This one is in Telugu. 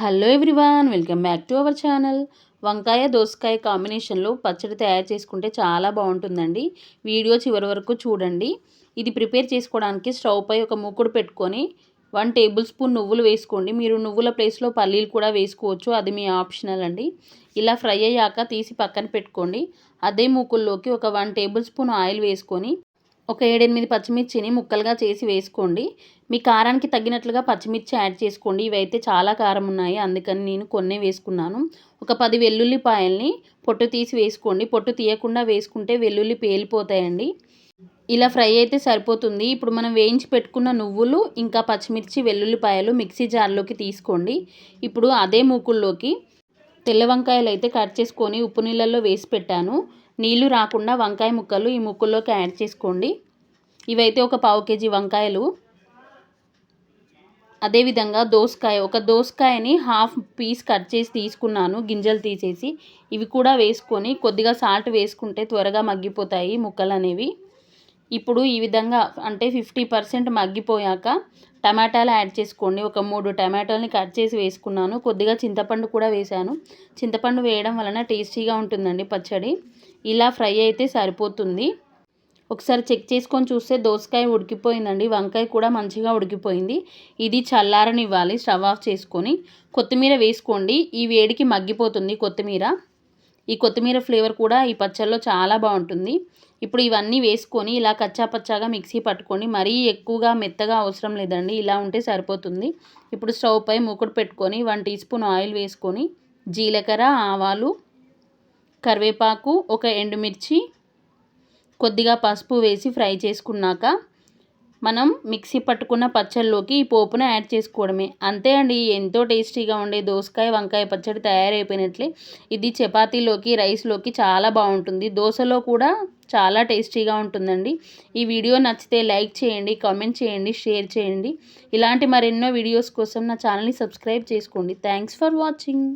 Hello everyone welcome back to our channel. వంకాయ దోసకాయ కాంబినేషన్లో పచ్చడి తయారు చేసుకుంటే చాలా బాగుంటుందండి. వీడియో చివరి వరకు చూడండి. ఇది ప్రిపేర్ చేసుకోవడానికి స్టవ్ పై ఒక మూకుడు పెట్టుకొని వన్ టేబుల్ స్పూన్ నువ్వులు వేసుకోండి. మీరు నువ్వుల ప్లేస్లో పల్లీలు కూడా వేసుకోవచ్చు. అది మీ ఆప్షనల్ అండి. ఇలా ఫ్రై అయ్యాక తీసి పక్కన పెట్టుకోండి. అదే మూకుల్లోకి ఒక వన్ టేబుల్ స్పూన్ ఆయిల్ వేసుకొని ఒక ఏడెనిమిది పచ్చిమిర్చిని ముక్కలుగా చేసి వేసుకోండి. మీ కారానికి తగ్గినట్లుగా పచ్చిమిర్చి యాడ్ చేసుకోండి. ఇవైతే చాలా కారం ఉన్నాయి. అందుకని నేను కొన్ని వేసుకున్నాను. ఒక పది వెల్లుల్లిపాయల్ని పొట్టు తీసి వేసుకోండి. పొట్టు తీయకుండా వేసుకుంటే వెల్లుల్లి పేలిపోతాయండి. ఇలా ఫ్రై అయితే సరిపోతుంది. ఇప్పుడు మనం వేయించి పెట్టుకున్న నువ్వులు ఇంకా పచ్చిమిర్చి వెల్లుల్లిపాయలు మిక్సీ జార్లోకి తీసుకోండి. ఇప్పుడు అదే మూకుల్లోకి తెల్ల వంకాయలు అయితే కట్ చేసుకొని ఉప్పు నీళ్ళల్లో వేసి పెట్టాను. నీళ్ళు రాకుండా వంకాయ ముక్కలు ఈ ముక్కల్లోకి యాడ్ చేసుకోండి. ఇవైతే ఒక పావు కేజీ వంకాయలు. అదేవిధంగా దోసకాయ ఒక దోసకాయని హాఫ్ పీస్ కట్ చేసి తీసుకున్నాను గింజలు తీసేసి. ఇవి కూడా వేసుకొని కొద్దిగా సాల్ట్ వేసుకుంటే త్వరగా మగ్గిపోతాయి ముక్కలు అనేవి ఇప్పుడు ఈ విధంగా అంటే ఫిఫ్టీ పర్సెంట్ మగ్గిపోయాక టమాటాలు యాడ్ చేసుకోండి. ఒక మూడు టమాటాలని కట్ చేసి వేసుకున్నాను. కొద్దిగా చింతపండు కూడా వేశాను. చింతపండు వేయడం వలన టేస్టీగా ఉంటుందండి పచ్చడి. ఇలా ఫ్రై అయితే సరిపోతుంది. ఒకసారి చెక్ చేసుకొని చూస్తే దోసకాయ ఉడికిపోయిందండి. వంకాయ కూడా మంచిగా ఉడికిపోయింది. ఇది చల్లారనివ్వాలి. స్టవ్ ఆఫ్ చేసుకొని కొత్తిమీర వేసుకోండి. ఈ వేడికి మగ్గిపోతుంది కొత్తిమీర. ఈ కొత్తిమీర ఫ్లేవర్ కూడా ఈ పచ్చళ్ళలో చాలా బాగుంటుంది. ఇప్పుడు ఇవన్నీ వేసుకొని ఇలా కచ్చాపచ్చాగా మిక్సీ పట్టుకొని మరీ ఎక్కువగా మెత్తగా అవసరం లేదండి. ఇలా ఉంటే సరిపోతుంది. ఇప్పుడు స్టవ్ పై మూకుడు పెట్టుకొని వన్ టీ స్పూన్ ఆయిల్ వేసుకొని జీలకర్ర ఆవాలు కరివేపాకు ఒక ఎండుమిర్చి కొద్దిగా పసుపు వేసి ఫ్రై చేసుకున్నాక మనం మిక్సీ పట్టుకున్న పచ్చళ్ళలోకి ఈ పోపును యాడ్ చేసుకోవడమే. అంతే అండి ఎంతో టేస్టీగా ఉండే దోసకాయ వంకాయ పచ్చడి తయారైపోయినట్లే. ఇది చపాతీలోకి రైస్లోకి చాలా బాగుంటుంది. దోశలో కూడా చాలా టేస్టీగా ఉంటుందండి. ఈ వీడియో నచ్చితే లైక్ చేయండి కామెంట్ చేయండి షేర్ చేయండి. ఇలాంటి మరెన్నో వీడియోస్ కోసం నా ఛానల్ని సబ్స్క్రైబ్ చేసుకోండి. Thanks for watching.